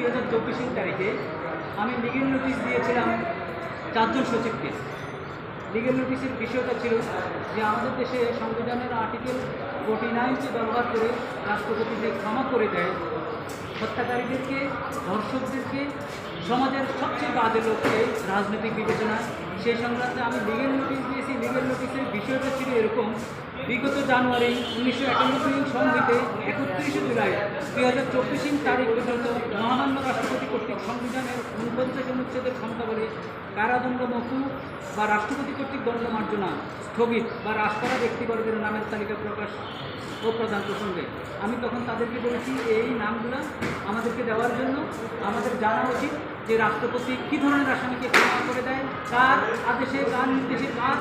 দুই হাজার চব্বিশের তারিখে আমি লিগেল নোটিশ দিয়েছিলাম চারজন সচিবকে। লিগেল নোটিশের বিষয়টা ছিল যে আমাদের দেশে সংবিধানের আর্টিকেল ফোর্টি নাইনকে ব্যবহার করে রাষ্ট্রপতি যে ক্ষমা করে দেয়, হত্যাকারীদেরকে, ধর্ষকদেরকে, সমাজের সবচেয়ে বাজে লোককে রাজনৈতিক বিবেচনা সেই সংক্রান্তে আমি লিগেল নোটিশ দিয়েছি। লিগেল নোটিশের বিষয়টা ছিল এরকম। বিগত জানুয়ারি উনিশশো একানব্বই সংহিতে একত্রিশে জুলাই দুই হাজার চব্বিশ তারিখ পর্যন্ত মহামান্য রাষ্ট্রপতি কর্তৃক সংবিধানের উনপঞ্চাশ অনুচ্ছেদের ক্ষমতা বলে কারাদণ্ড মকুব বা রাষ্ট্রপতি কর্তৃক দণ্ড মার্জনা স্থগিত বা করা ব্যক্তিবর্গের নামের তালিকা প্রকাশ ও প্রদান প্রসঙ্গে। আমি তখন তাদেরকে বলেছি, এই নামগুলো আমাদেরকে দেওয়ার জন্য আমাদের জানা উচিত যে রাষ্ট্রপতি কী ধরনের আসামিকে ক্ষমা করে কার আদেশে কার নির্দেশে কার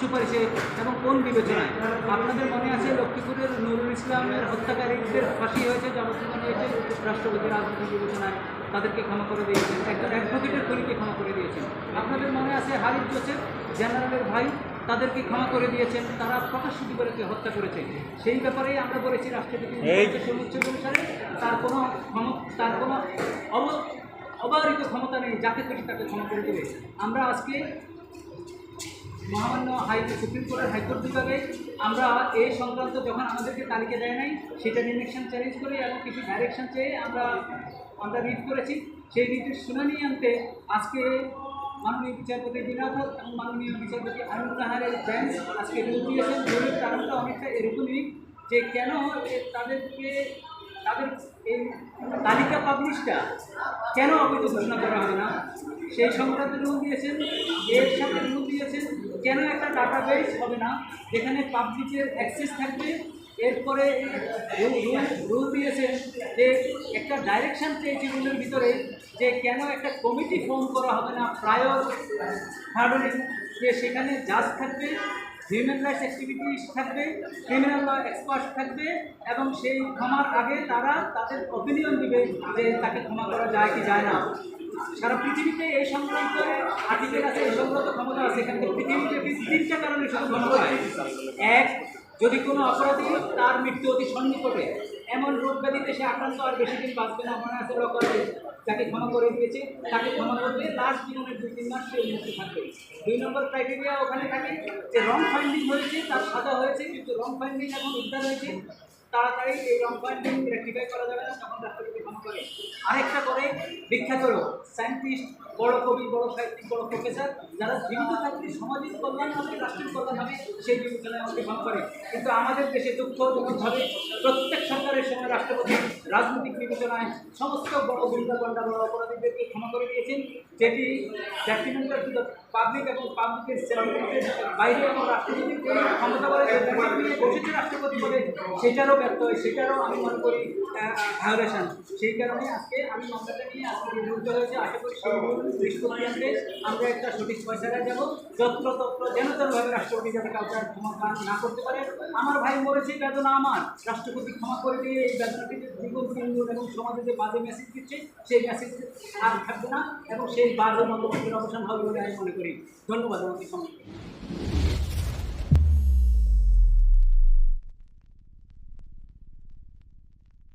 সুপারিশে এবং কোন বিবেচনায়? আপনাদের মনে আছে লক্ষ্মীপুরের নুরুল ইসলামের হত্যাকারীদের ফাঁসি হয়েছে যাবজ্জীবন হয়েছে রাষ্ট্রপতি রাজনৈতিক বিবেচনায় তাদেরকে ক্ষমা করে দিয়েছেন একজন অ্যাডভোকেটের খুনিকে ক্ষমা করে দিয়েছেন। আপনাদের মনে আছে হারিফ জোসেফ জেনারেলের ভাই তাদেরকে ক্ষমা করে দিয়েছেন তারা প্রকাশ্য দিবসকে হত্যা করেছে। সেই ব্যাপারেই আমরা বলেছি রাষ্ট্রপতি অনুসারে তার কোনো ক্ষম- তার কোনো অব অবারিত ক্ষমতা নেই যাকে খুশি তাকে ক্ষমা করে দেবে। আমরা আজকে মহামান্য হাই সুপ্রিম কোর্টের হাইকোর্ট বিভাগে আমরা এই সংক্রান্ত যখন আমাদেরকে তালিকা দেয় নাই, সেটা ডিরেকশন চ্যালেঞ্জ করে এবং কিছু ডাইরেকশন চেয়ে আমরা আমরা রিট করেছি। সেই রিটের শুনানি আনতে আজকে মাননীয় বিচারপতি বিনাথ এবং মাননীয় বিচারপতি আনন্দ নাহারের বেঞ্চ আজকে দিয়েছেন। রুলের কারণটা অনেকটা এরকমই যে কেন তাদেরকে তাদের এই তালিকা পাবলিশটা কেন অবৈধ ঘোষণা করা হবে না? সেই সংক্রান্ত রুল দিয়েছেন, এর সাথে রুল দিয়েছেন, কেন একটা ডাটাবেস হবে না? যেখানে পাবলিকের অ্যাক্সেস থাকবে। এরপরে রুল দিয়েছেন যে একটা ডাইরেকশন চেয়েছে রুলের ভিতরে যে কেন একটা কমিটি ফর্ম করা হবে না প্রায়র হার্ডনিং যে সেখানে জাজ থাকবে হিউম্যান রাইটস অ্যাক্টিভিটিস থাকবে ক্রিমিনাল ল এক্সপার্ট থাকবে এবং সেই ক্ষমার আগে তারা তাদের অপিনিয়ন দিবে যে তাকে ক্ষমা করা যায় কি যায় না। সারা পৃথিবীতে এই সংক্রান্ত আর্টিকেল আছে, এই সংক্রান্ত ক্ষমতা আছে, এখানে পৃথিবীতে তিনটা কারণে শুধু ক্ষমতা এক, যদি কোনো অপরাধী তার মৃত্যু অতি সন্নিকটে এমন রোগ ব্যাধিতে সে আক্রান্ত আর বেশি দিন বাঁচবে না মনে আছে লকারে যাকে ক্ষমা করে দিয়েছে, তাকে ক্ষমা করবে। লাস্ট জীবনের দুই তিন মাস সে মুক্তি থাকবে। দুই নম্বর ক্রাইটেরিয়া ওখানে থাকে যে রং ফাইন্ডিং হয়েছে, তার সাজা হয়েছে, কিন্তু রং ফাইন্ডিং এখন উদ্ধার হয়েছে, তাড়াতাড়ি এই রং ফাইন্ডিং রেক্টিফাই করা যাবে না, তখন ক্ষমা করে। আরেকটা করে বিখ্যাত সায়েন্টিস্ট, বড় কবি, বড় সাহিত্যিক, বড় প্রফেসর, যারা জীবিত থাকলে সমাজের কল্যাণ হবে রাষ্ট্রের কল্যাণ হবে, সেই বিবেচনায় আমাকে ক্ষমা করে। কিন্তু আমাদের দেশে দুঃখজনকভাবে প্রত্যেক সরকারের সময় রাষ্ট্রপতি, রাজনৈতিক বিবেচনায় সমস্ত বড় গুন্ডাগন্ডা বড় অপরাধীদেরকে ক্ষমা করে দিয়েছেন, যেটি দ্য পাবলিক এবং পাবলিকের বাইরে এবং রাষ্ট্রপতির যে ক্ষমতা নিয়ে বসেছে রাষ্ট্রপতি বলে সেটারও ব্যর্থ হয়, সেটারও আমি মনে করি ভায়োলেশন সেই কারণে আজকে আমি মামলাটা নিয়ে আজকে বিভক্ত হয়েছে। আশা সেই আমরা একটা সঠিক পয়সায় যাব যত্র তত্র যেন তেনভাবে রাষ্ট্রপতি যাতে আর ক্ষমা না করতে পারে। আমার ভাই মরেছে বেদনা আমার। রাষ্ট্রপতি ক্ষমা করে দিয়ে এই দ্বিগুণ তিনগুণ এবং সমাজে যে বাজে মেসেজ দিচ্ছে, সেই মেসেজ আর থাকবে না এবং সেই বাজে মন্তব্যের অবসান হবে বলে আমি মনে করি। ধন্যবাদ, আমাকে সময়